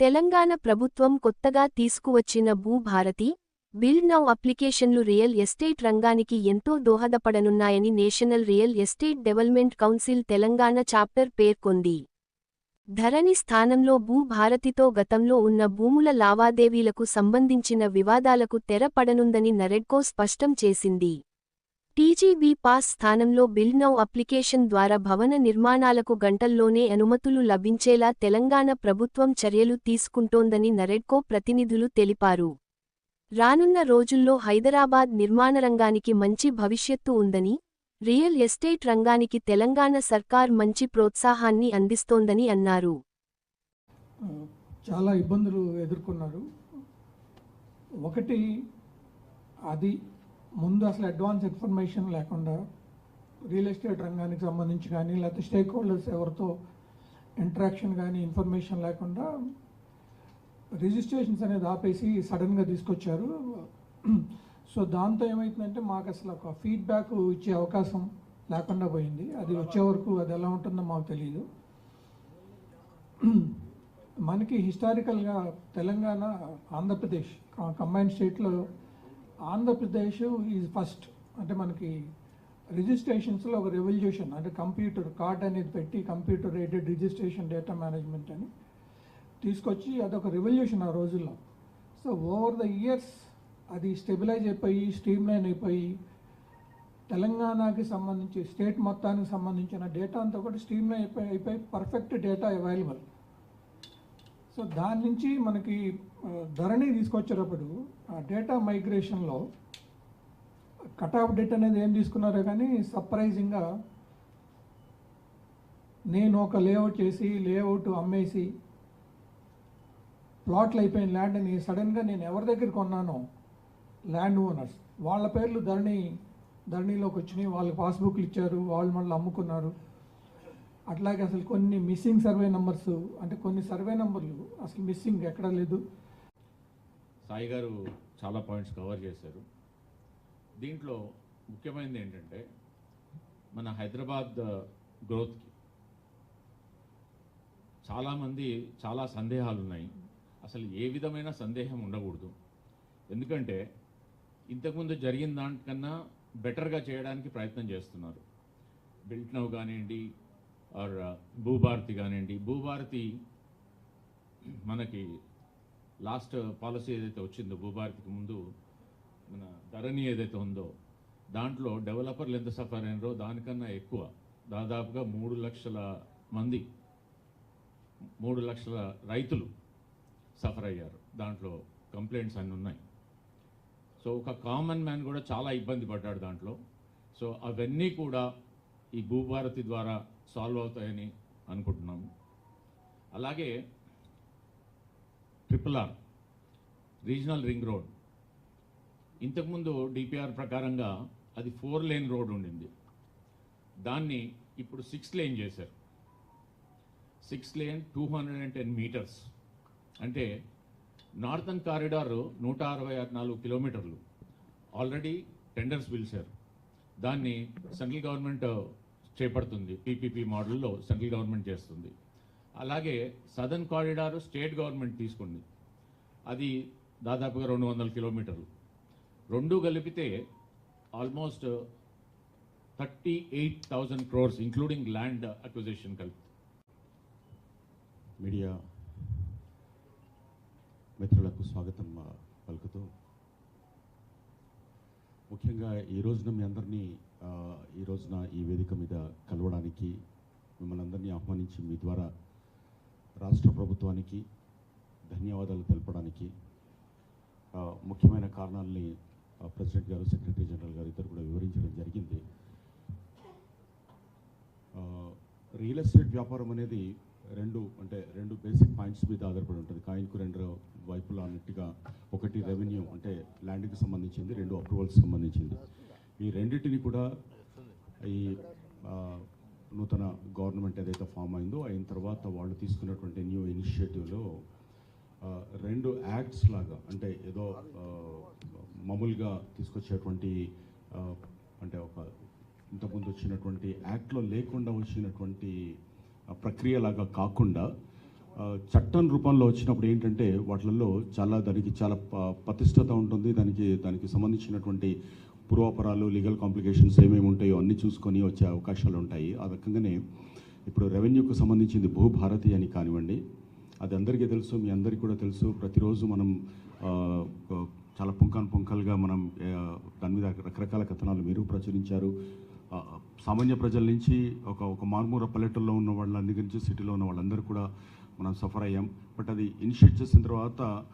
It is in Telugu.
తెలంగాణ ప్రభుత్వం కొత్తగా తీసుకువచ్చిన భూభారతి బిల్డ్ నౌ అప్లికేషన్లు రియల్ ఎస్టేట్ రంగానికి ఎంతో దోహదపడనున్నాయని national real estate development council Telangana chapter పేర్కొంది. ధరణి స్థానంలో భూభారతితో గతంలో ఉన్న భూముల లావాదేవీలకు సంబంధించిన వివాదాలకు తెర పడనుందని నరెడ్కో స్పష్టం చేసింది. టీజీబీ పాస్ స్థానంలో బిల్ నౌ అప్లికేషన్ ద్వారా భవన నిర్మాణాలకు గంటల్లోనే అనుమతులు లభించేలా తెలంగాణ ప్రభుత్వం చర్యలు తీసుకుంటోందని నరెడ్కో ప్రతినిధులు తెలిపారు. రానున్న రోజుల్లో హైదరాబాద్ నిర్మాణ రంగానికి మంచి భవిష్యత్తు ఉందని రియల్ ఎస్టేట్ రంగానికి తెలంగాణ సర్కార్ మంచి ప్రోత్సాహాన్ని అందిస్తోందని అన్నారు. చాలా ఇబ్బందులు ఎదుర్కొన్నారు. ఒకటి అది ముందు అసలు అడ్వాన్స్ ఇన్ఫర్మేషన్ లేకుండా రియల్ ఎస్టేట్ రంగానికి సంబంధించి కానీ లేకపోతే స్టేక్ హోల్డర్స్ ఎవరితో ఇంటరాక్షన్ కానీ ఇన్ఫర్మేషన్ లేకుండా రిజిస్ట్రేషన్స్ అనేది ఆపేసి సడన్గా తీసుకొచ్చారు. సో దాంతో ఏమవుతుందంటే మాకు అసలు ఒక ఫీడ్బ్యాక్ ఇచ్చే అవకాశం లేకుండా పోయింది. అది వచ్చే వరకు అది ఎలా ఉంటుందో మాకు తెలియదు మనకి హిస్టారికల్గా తెలంగాణ ఆంధ్రప్రదేశ్ కంబైన్ స్టేట్లో ఆంధ్రప్రదేశ్ ఈజ్ ఫస్ట్. అంటే మనకి రిజిస్ట్రేషన్స్లో ఒక రెవల్యూషన్ అంటే కంప్యూటర్ కార్డ్ అనేది పెట్టి computer aided registration data management అని తీసుకొచ్చి అదొక రెవల్యూషన్ ఆ రోజుల్లో. సో ఓవర్ ద ఇయర్స్ అది స్టెబిలైజ్ అయిపోయి స్ట్రీమ్లైన్ అయిపోయి తెలంగాణకి సంబంధించి స్టేట్ మొత్తానికి సంబంధించిన డేటా అంతా కూడా స్ట్రీమ్లైన్ అయిపోయి అయిపోయి పర్ఫెక్ట్ డేటా అవైలబుల్ సో దాని నుంచి మనకి ధరణి తీసుకొచ్చేటప్పుడు ఆ డేటా మైగ్రేషన్లో కట్ ఆఫ్ డేట్ అనేది ఏం తీసుకున్నారో కానీ సర్ప్రైజింగ్గా నేను ఒక లేఅవుట్ చేసి లేఅవుట్ అమ్మేసి ప్లాట్లు అయిపోయిన ల్యాండ్ని సడన్గా నేను ఎవరి దగ్గర కొన్నానో ల్యాండ్ ఓనర్స్ వాళ్ళ పేర్లు ధరణి ధరణిలోకి వచ్చినాయి వాళ్ళు పాస్బుక్లు ఇచ్చారు వాళ్ళు మళ్ళీ అమ్ముకున్నారు. అట్లాగే అసలు కొన్ని మిస్సింగ్ సర్వే నెంబర్స్ అంటే కొన్ని సర్వే నెంబర్లు అసలు మిస్సింగ్ ఎక్కడ లేదు. సాయి గారు చాలా పాయింట్స్ కవర్ చేశారు. దీంట్లో ముఖ్యమైనది ఏంటంటే మన హైదరాబాద్ గ్రోత్కి చాలామంది చాలా సందేహాలు ఉన్నాయి అసలు ఏ విధమైన సందేహం ఉండకూడదు. ఎందుకంటే ఇంతకుముందు జరిగిన దానికన్నా బెటర్గా చేయడానికి ప్రయత్నం చేస్తున్నారు. బిల్ట్నవ్ కానివ్వండి ఆర్ భూభారతి కానివ్వండి. భూభారతి మనకి లాస్ట్ పాలసీ ఏదైతే వచ్చిందో భూభారతికి ముందు మన ధరణి ఏదైతే ఉందో దాంట్లో డెవలపర్లు ఎంత సఫర్ అయినారో దానికన్నా ఎక్కువ. దాదాపుగా మూడు లక్షల మంది మూడు లక్షల రైతులు సఫర్ అయ్యారు. దాంట్లో కంప్లైంట్స్ అన్నీ ఉన్నాయి. సో ఒక కామన్ మ్యాన్ కూడా చాలా ఇబ్బంది పడ్డాడు దాంట్లో. సో అవన్నీ కూడా ఈ భూభారతి ద్వారా సాల్వ్ అవుతాయని అనుకుంటున్నాము అలాగే triple R regional ring road. ఇంతకుముందు డిపిఆర్ ప్రకారంగా అది ఫోర్ లేన్ రోడ్ ఉండింది. దాన్ని ఇప్పుడు సిక్స్ లేన్ చేశారు. Six lane two hundred and ten metres. అంటే నార్థన్ కారిడార్ నూట అరవై నాలుగు కిలోమీటర్లు. ఆల్రెడీ టెండర్స్ పిలిచారు. దాన్ని సెంట్రల్ గవర్నమెంట్ చేపడుతుంది. పీపీపీ మోడల్లో సెంట్రల్ గవర్నమెంట్ చేస్తుంది. అలాగే సదర్న్ కారిడార్ స్టేట్ గవర్నమెంట్ తీసుకుంది. అది దాదాపుగా రెండు వందల కిలోమీటర్లు. రెండు కలిపితే almost thirty eight thousand crores including land acquisition కలిపి. మీడియా మిత్రులకు స్వాగతం పలుకుతూ. ముఖ్యంగా ఈ రోజున మీ అందరినీ ఈ రోజున ఈ వేదిక మీద కలవడానికి మిమ్మల్ని అందరినీ ఆహ్వానించి మీ ద్వారా రాష్ట్ర ప్రభుత్వానికి ధన్యవాదాలు తెలపడానికి ముఖ్యమైన కారణాలని ప్రెసిడెంట్ గారు సెక్రటరీ జనరల్ గారు ఇద్దరు కూడా వివరించడం జరిగింది. రియల్ ఎస్టేట్ వ్యాపారం అనేది రెండు అంటే రెండు బేసిక్ పాయింట్స్ మీద ఆధారపడి ఉంటుంది. కాయిన్కు రెండు వైపులా అన్నట్టుగా ఒకటి రెవెన్యూ అంటే ల్యాండ్కి సంబంధించింది రెండు అప్రూవల్స్ సంబంధించింది. ఈ రెండింటిని కూడా ఈ నూతన గవర్నమెంట్ ఏదైతే ఫామ్ అయిందో అయిన తర్వాత వాళ్ళు తీసుకున్నటువంటి న్యూ ఇనిషియేటివ్లో రెండు యాక్ట్స్ లాగా అంటే ఏదో మామూలుగా తీసుకొచ్చేటువంటి అంటే ఒక ఇంతకుముందు వచ్చినటువంటి యాక్ట్లో లేకుండా వచ్చినటువంటి ప్రక్రియలాగా కాకుండా చట్టం రూపంలో వచ్చినప్పుడు ఏంటంటే వాటిల్లో చాలా దానికి చాలా ప- పతిష్టత ఉంటుంది. దానికి దానికి సంబంధించినటువంటి పూర్వాపరాలు లీగల్ కాంప్లికేషన్స్ ఏమేమి ఉంటాయో అన్ని చూసుకొని వచ్చే అవకాశాలు ఉంటాయి. ఆ రకంగానే ఇప్పుడు రెవెన్యూకు సంబంధించింది భూభారతి అని కానివ్వండి అది అందరికీ తెలుసు మీ అందరికీ కూడా తెలుసు. ప్రతిరోజు మనం చాలా పుంకాన్ పుంకాలుగా మనం దాని మీద రకరకాల కథనాలు మీరు ప్రచురించారు. సామాన్య ప్రజల నుంచి ఒక ఒక మారుమూల పల్లెటూరులో ఉన్న వాళ్ళందరి నుంచి సిటీలో ఉన్న వాళ్ళందరూ కూడా మనం సఫర్ అయ్యాం. బట్ అది ఇనిషియేట్ చేసిన తర్వాత